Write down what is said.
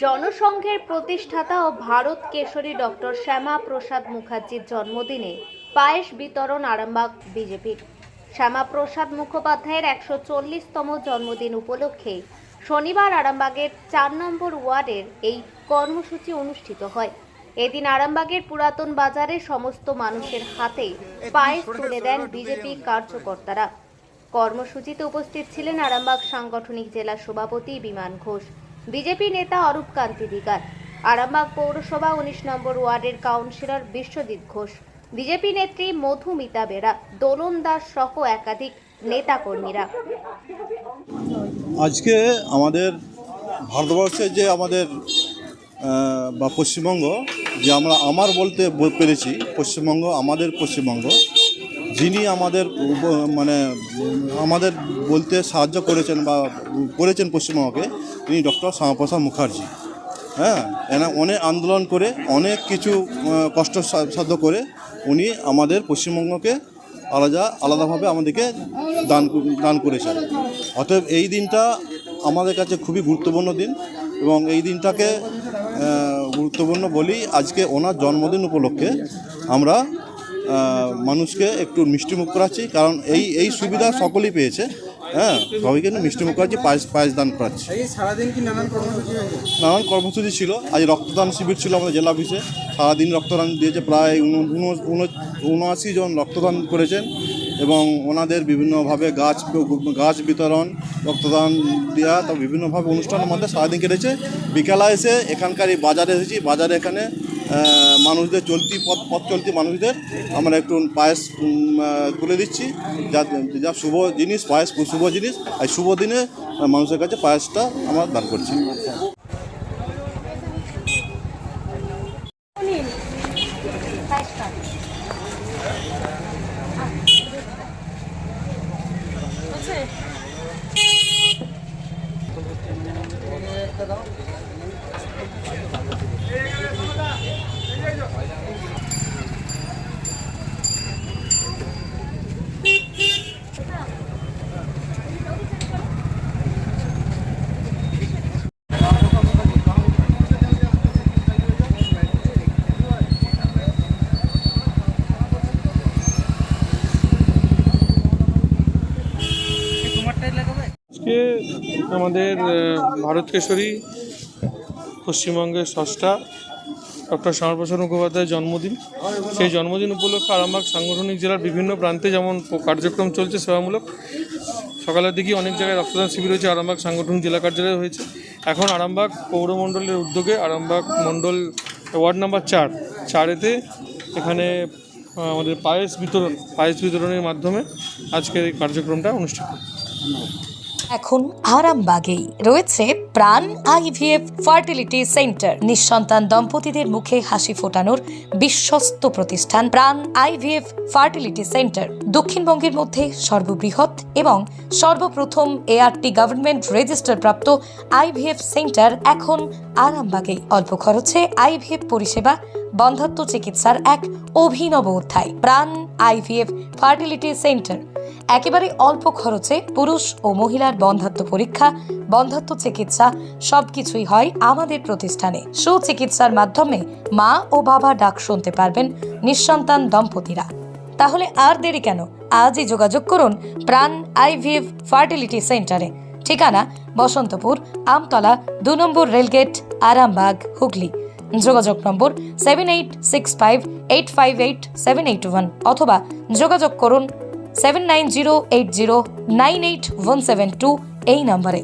জনসংঘের প্রতিষ্ঠাতা ও ভারত কেশরী ডক্টর শ্যামা প্রসাদ মুখার্জির জন্মদিনে পায়েস বিতরণ আরামবাগ বিজেপির শ্যামা প্রসাদ মুখোপাধ্যায়ের একশো চল্লিশতম জন্মদিন উপলক্ষে শনিবার আরামবাগের চার নম্বর ওয়ার্ডের এই কর্মসূচি অনুষ্ঠিত হয়। এদিন আরামবাগের পুরাতন বাজারে সমস্ত মানুষের হাতে পায়েস তুলে দেন বিজেপি কার্যকর্তারা। কর্মসূচিতে উপস্থিত ছিলেন আরামবাগ সাংগঠনিক জেলা সভাপতি বিমান ঘোষ বিজেপি নেতা অরূপ কান্তি দিগার। আরামবাগ পৌরসভা উনিশ নম্বর ওয়ার্ডের কাউন্সিলর বিশ্বজিৎ ঘোষ। বিজেপি নেত্রী মধুমিতা বেরা, দোলন দাস সহ একাধিক নেতাকর্মীরা। আজকে আমাদের ভারতবর্ষের যে আমাদের বা পশ্চিমবঙ্গ, যে আমরা আমার বলতে পেরেছি, পশ্চিমবঙ্গ আমাদের পশ্চিমবঙ্গ যিনি আমাদের মানে আমাদের বলতে সাহায্য করেছেন বা করেছেন পশ্চিমবঙ্গকে, তিনি ডক্টর শ্যামাপ্রসাদ মুখার্জি। হ্যাঁ এনা, অনেক আন্দোলন করে, অনেক কিছু কষ্ট সাধ্য করে উনি আমাদের পশ্চিমবঙ্গকে আলাদা, আলাদাভাবে আমাদেরকে দান দান করেছেন। অতএব এই দিনটা আমাদের কাছে খুবই গুরুত্বপূর্ণ দিন এবং এই দিনটাকে গুরুত্বপূর্ণ বলি আজকে ওনার জন্মদিন উপলক্ষে আমরা মানুষকে একটু মিষ্টিমুখ করাচ্ছি কারণ এই এই সুবিধা সকলেই পেয়েছে। হ্যাঁ সবাইকে মিষ্টিমুখ করাচ্ছি পায়েস পায়েস দান করাচ্ছি। নানান কর্মসূচি ছিল। আজ রক্তদান শিবির ছিল আমাদের জেলা অফিসে। সারাদিন রক্তদান দিয়েছে প্রায় উন- উন- উন- উনআশি জন রক্তদান করেছেন এবং ওনাদের বিভিন্নভাবে গাছ গাছ বিতরণ রক্তদান দেওয়া তো বিভিন্নভাবে অনুষ্ঠানের মধ্যে সারাদিন কেটেছে। বিকেলা এসে এখানকার এই বাজারে এসেছি। বাজারে এখানে মানুষদের চলতি পথ পথ চলতি মানুষদের আমরা একটু পায়েস তুলে দিচ্ছি। যা যা শুভ জিনিস, পায়েস, শুভ জিনিস, আর শুভ দিনে মানুষের কাছে পায়েসটা আমরা দান করছি। আজকে আমাদের ভারত কেশরী, পশ্চিমবঙ্গের ষষ্ঠা, ডক্টর শ্যামাপ্রসাদ মুখোপাধ্যায়ের জন্মদিন। সেই জন্মদিন উপলক্ষে আরামবাগ সাংগঠনিক জেলার বিভিন্ন প্রান্তে যেমন কার্যক্রম চলছে সেবামূলক, সকালের দিকে অনেক জায়গায় রক্তদান শিবির হয়েছে, আরামবাগ সাংগঠনিক জেলা কার্যালয়ে হয়েছে। এখন আরামবাগ পৌরমণ্ডলের উদ্যোগে আরামবাগ মণ্ডল ওয়ার্ড নাম্বার চার, চারেতে এখানে আমাদের পায়েস বিতরণ, পায়েস বিতরণের মাধ্যমে আজকের এই কার্যক্রমটা অনুষ্ঠিত এখন আরামবাগেই। রয়েছে প্রাণ আইভিএফ ফার্টিলিটি সেন্টার। নিঃসন্তান দম্পতিদের মুখে হাসি ফোটানোর বিশ্বস্ত প্রতিষ্ঠান প্রাণ আইভিএফ ফার্টিলিটি সেন্টার। দক্ষিণবঙ্গের মধ্যে সর্ববৃহৎ এবং সর্বপ্রথম এআরটি গভর্নমেন্ট রেজিস্টার প্রাপ্ত আইভিএফ সেন্টার এখন আরামবাগেই। অল্প খরচে আইভিএফ পরিষেবা, বন্ধাত্ম চিকিৎসার এক অভিনব অধ্যায়, প্রাণ আইভিএফ ফার্টিলিটি সেন্টার। একেবারে অল্প খরচে পুরুষ ও মহিলার বন্ধাত্ম পরীক্ষা, বন্ধাত্ম চিকিৎসা সবকিছুই হয় আমাদের প্রতিষ্ঠানে। সুচিকিৎসার মাধ্যমে মা ও বাবা ডাক শুনতে পারবেন নিঃসন্তান দম্পতিরা। তাহলে আর দেরি কেন? আজই যোগাযোগ করুন প্রাণ আইভিভ ফার্টিলিটি সেন্টারে। ঠিকানা বসন্তপুর, আমতলা, দু নম্বর রেলগেট, আরামবাগ, হুগলি। যোগাযোগ নম্বর seven eight six five eight five eight seven eight one অথবা যোগাযোগ করুন seven nine zero eight zero nine eight one seven two এই নম্বরে।